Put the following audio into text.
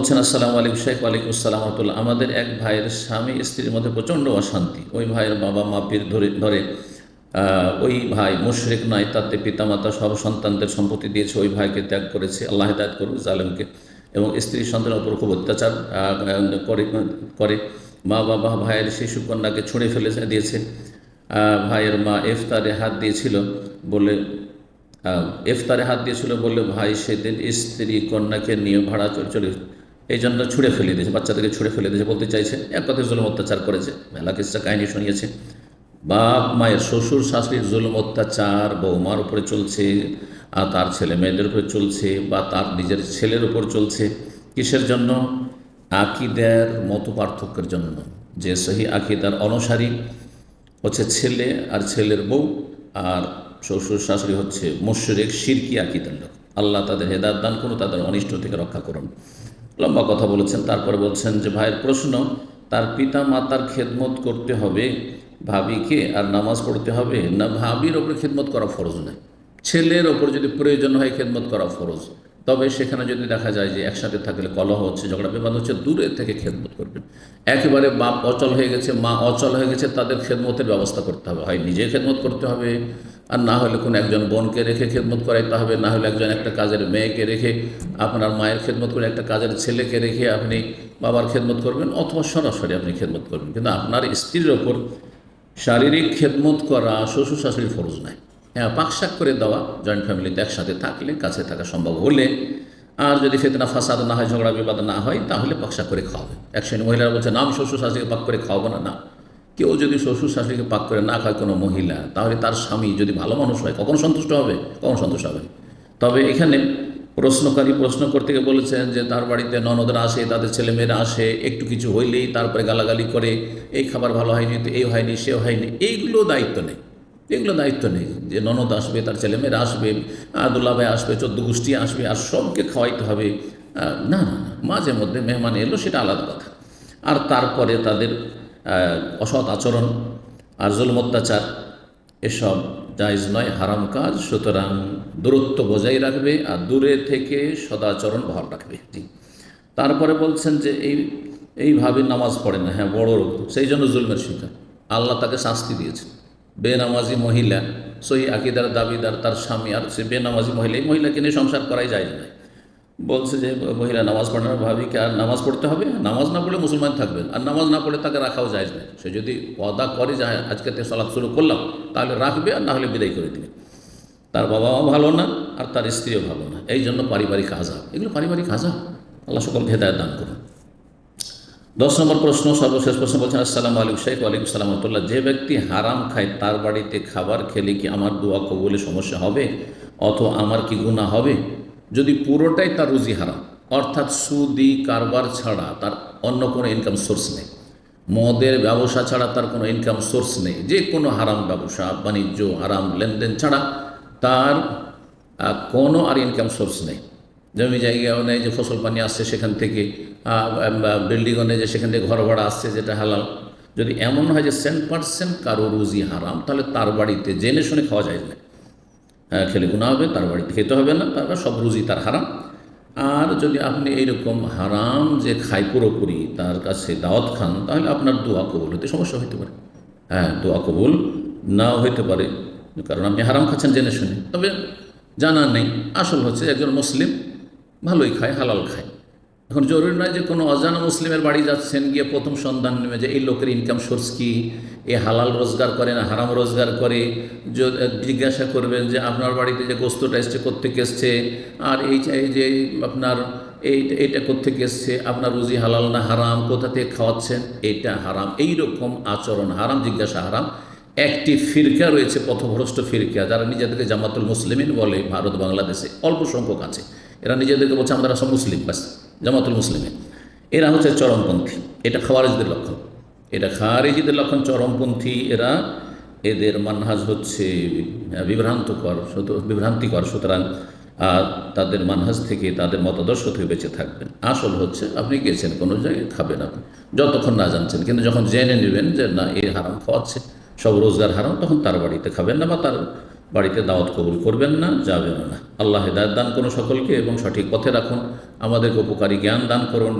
বলছেন, আসসালামু আলাইকুম শেখ, ওয়ালাইকুম আসসালাম রহমতুল্লাহ। আমাদের এক ভাইয়ের স্বামী, স্ত্রীর মধ্যে প্রচণ্ড অশান্তি। ওই ভাইয়ের বাবা মা পীর ধরে ধরে ওই ভাই মুশরিক নয় তাতে পিতামাতা সব সন্তানদের সম্পত্তি দিয়েছে, ওই ভাইকে ত্যাগ করেছে, আল্লাহ হেদায়ত করুক জালেমকে। এবং স্ত্রী সন্তানের উপর খুব অত্যাচার করে করে। মা বাবা ভাইয়ের শিশু কন্যাকে ছুঁড়ে ফেলে দিয়েছে। ভাইয়ের মা ইফতারে হাত দিয়েছিল বলে ইফতারে হাত দিয়েছিল বলে ভাই সেদিন স্ত্রী কন্যাকে নিয়ে ভাড়া চলে এই জন্য ছুঁড়ে ফেলে দিয়েছে, বাচ্চাদেরকে ছুঁড়ে ফেলে দিয়েছে, বলতে চাইছে, এক কথায় জুলুম অত্যাচার করেছে। মেলা কিসা কাহিনী শুনিয়েছে। বাপ মায়ের শ্বশুর শাশুড়ির জুলুম অত্যাচার, বৌমার উপরে চলছে, আর তার ছেলে মেয়েদের উপরে চলছে, বা তার নিজের ছেলের উপর চলছে। কিসের জন্য? আকিদের মতো পার্থক্যের জন্য। যে সহি আকিদার অনুসারী হচ্ছে ছেলে আর ছেলের বউ, আর শ্বশুর শাশুড়ি হচ্ছে মুশরিক শিরকি আকিদার লোক। আল্লাহ তাদের হেদায়ত দান করুন, তাদের অনিষ্ট থেকে রক্ষা করুন। লম্বা কথা বলেছেন, তারপরে বলছেন যে, ভাইয়ের প্রশ্ন, তার পিতা মাতার খেদমত করতে হবে ভাবিকে আর নামাজ পড়তে হবে? না ভাবির ওপরে খেদমত করা ফরজ নয়। ছেলের ওপর যদি প্রয়োজন হয় খেদমত করা ফরজ। তবে সেখানে যদি দেখা যায় যে একসাথে থাকলে কলহ হচ্ছে, ঝগড়া বিবাদ হচ্ছে, দূরে থেকে খেদমত করবেন। একেবারে বাপ অচল হয়ে গেছে, মা অচল হয়ে গেছে, তাদের খেদমতের ব্যবস্থা করতে হবে। হয় নিজে খেদমত করতে হবে। আর না হলে কোনো একজন বোনকে রেখে খেদমত করাইতে হবে না হলে একজন একটা কাজের মেয়েকে রেখে, আপনার মায়ের খেদমত করে একটা কাজের ছেলেকে রেখে আপনি বাবার খেদমত করবেন অথবা সরাসরি আপনি খেদমত করবেন। কিন্তু আপনার স্ত্রীর ওপর শারীরিক খেদমত করা শ্বশুর শাশুড়ির ফরজ নয়। হ্যাঁ পাকশাক করে দেওয়া জয়েন্ট ফ্যামিলিতে একসাথে থাকলে, কাছে থাকা সম্ভব হলে, আর যদি ফেতনা, ফাসাদ না হয় ঝগড়া বিবাদ না হয়, তাহলে পাকশাক করে খাওয়াবে এক শ্রেণি মহিলারা বলছে নাম শ্বশুর শাশুড়িকে পাক করে খাওয়াবো না। না। কেউ যদি শ্বশুর শাশুড়িকে পাক করে না খায় কোনো মহিলা, তাহলে তার স্বামী যদি ভালো মানুষ হয়, কখন সন্তুষ্ট হবে? কখন সন্তুষ্ট হবে? তবে এখানে প্রশ্নকারী প্রশ্ন করতে গিয়ে বলেছেন যে, তার বাড়িতে ননদরা আসে, তাদের ছেলেমেয়েরা আসে, একটু কিছু হইলেই তারপরে গালাগালি করে, এই খাবার ভালো হয়নি, তো এই হয়নি, সে হয়নি। এইগুলো দায়িত্ব নেই। এগুলো দায়িত্ব নেই যে, ননদ আসবে, তার ছেলেমেয়েরা আসবে আদুল্লা ভাই আসবে, চোদ্দ গোষ্ঠী আসবে, আর সবকে খাওয়াইতে হবে। না, মাঝে মধ্যে মেহমান এলো, সেটা আলাদা কথা। আর তারপরে তাদের অসৎ আচরণ আর জুলম অত্যাচার, এসব জায়জ নয়, হারাম কাজ। সুতরাং দূরত্ব বজায় রাখবে আর দূরে থেকে সদাচরণ বহাল রাখবে। জি। তারপরে বলছেন যে এই, এইভাবে নামাজ পড়ে না। হ্যাঁ বড় রোগ। সেই জন্য জুলমের শিকার। আল্লাহ তাকে শাস্তি দিয়েছে বেনামাজি মহিলা, সহি আকিদার দাবিদার তার স্বামী আর সে বেনামাজি মহিলা। এই মহিলাকে নিয়ে সংসার করাই যায় না। বলছে যে মহিলা নামাজ পড়ানোর ভাবিকে আর নামাজ পড়তে হবে? নামাজ না পড়লে মুসলমান থাকবেন আর নামাজ না পড়লে তাকে রাখাও যায় না সে যদি ওয়াদা করে যে হ্যাঁ, আজকে থেকে সলাৎ শুরু করলাম তাহলে রাখবে আর না হলে বিদায় করে দিবে। তার বাবাও ভালো না আর তার স্ত্রীও ভালো না। এই জন্য পারিবারিক হাজা এগুলো পারিবারিক আজাব। আল্লাহ সকলকে হেদায়ত দান করুন। দশ নম্বর প্রশ্ন সর্বশেষ প্রশ্ন বলছেন আসসালামু আলাইকুম শেখ ওয়ালাইকুম সালামতুল্লাহ যে ব্যক্তি হারাম খায় তার বাড়িতে খাবার খেলে কি আমার দোয়া কবুলে সমস্যা হবে? অথবা আমার কি গুণা হবে? যদি পুরোটাই তার রুজি হারাম, অর্থাৎ সুদি কারবার ছাড়া তার অন্য কোনো ইনকাম সোর্স নেই। মদের ব্যবসা ছাড়া তার কোনো ইনকাম সোর্স নেই। যে কোনো হারাম ব্যবসা, বাণিজ্য, হারাম লেনদেন ছাড়া তার কোনো আর ইনকাম সোর্স নেই। জমি জায়গাও নেই যে ফসল পানি আসছে সেখান থেকে বিল্ডিংও নেই যে সেখান থেকে ঘর ভাড়া আসছে যেটা হালাল। যদি এমন হয় যে সেন্ট পার্সেন্ট কারও রুজি হারাম, তাহলে তার বাড়িতে জেনে শুনে খাওয়া যায় না। খেলে গুণা হবে, তার বাড়িতে খেতে হবে না, তারপর সব রুজি, তার হারাম। আর যদি আপনি এইরকম হারাম যে খাই পুরোপুরি, তার কাছে দাওয়াত খান, তাহলে আপনার দোয়া কবুল হতে সমস্যা হতে পারে। হ্যাঁ দোয়া কবুল নাও হইতে পারে। কারণ আপনি হারাম খাচ্ছেন জেনে শুনে। তবে জানা নেই, আসল হচ্ছে একজন মুসলিম ভালোই খায়, হালাল খায়। এখন জরুরি নয় যে কোনো অজানা মুসলিমের বাড়ি যাচ্ছেন, গিয়ে প্রথম সন্ধান নেবে যে এই লোকের ইনকাম সোর্স কি এ হালাল রোজগার করে না হারাম রোজগার করে জিজ্ঞাসা করবেন যে, আপনার বাড়িতে যে গোস্তটা এসছে কোথেকে এসছে? আর এই যে- আপনার এই, এইটা কোথেকে এসছে? আপনার রুজি হালাল না হারাম? কোথা থেকে খাওয়াচ্ছেন? এটা হারাম। এই রকম আচরণ হারাম, জিজ্ঞাসা হারাম। একটি ফিরকা রয়েছে, পথভ্রষ্ট ফিরকা, যারা নিজেদেরকে জামাতুল মুসলিমিন বলে ভারত, বাংলাদেশে। অল্প সংখ্যক আছে। এরা নিজেদেরকে বলছে, আমরা সব মুসলিম। বাস জামাতুল মুসলিমিন। এরা হচ্ছে চরমপন্থী। এটা খাওয়ারিজদের লক্ষণ। এটা খারিজিদের লক্ষণ চরমপন্থী, এরা এদের মানহাজ হচ্ছে বিভ্রান্তকর বিভ্রান্তিকর, সুতরাং, আর তাদের মানহাজ থেকে তাদের মতাদর্শ থেকে বেঁচে থাকবেন। আসল হচ্ছে, আপনি গেছেন কোনো জায়গায়, খাবেন আপনি। যতক্ষণ না জানছেন, কিন্তু যখন জেনে নেবেন যে, না এই হারাম খাওয়াচ্ছে সব রোজগার হারাম, তখন তার বাড়িতে খাবেন না বা তার বাড়িতে দাওয়াত কবুল করবেন না, যাবেন না। আল্লাহ হেদায়ত দান করুন সকলকে এবং সঠিক পথে রাখুন। আমাদেরকে উপকারী জ্ঞান দান করুন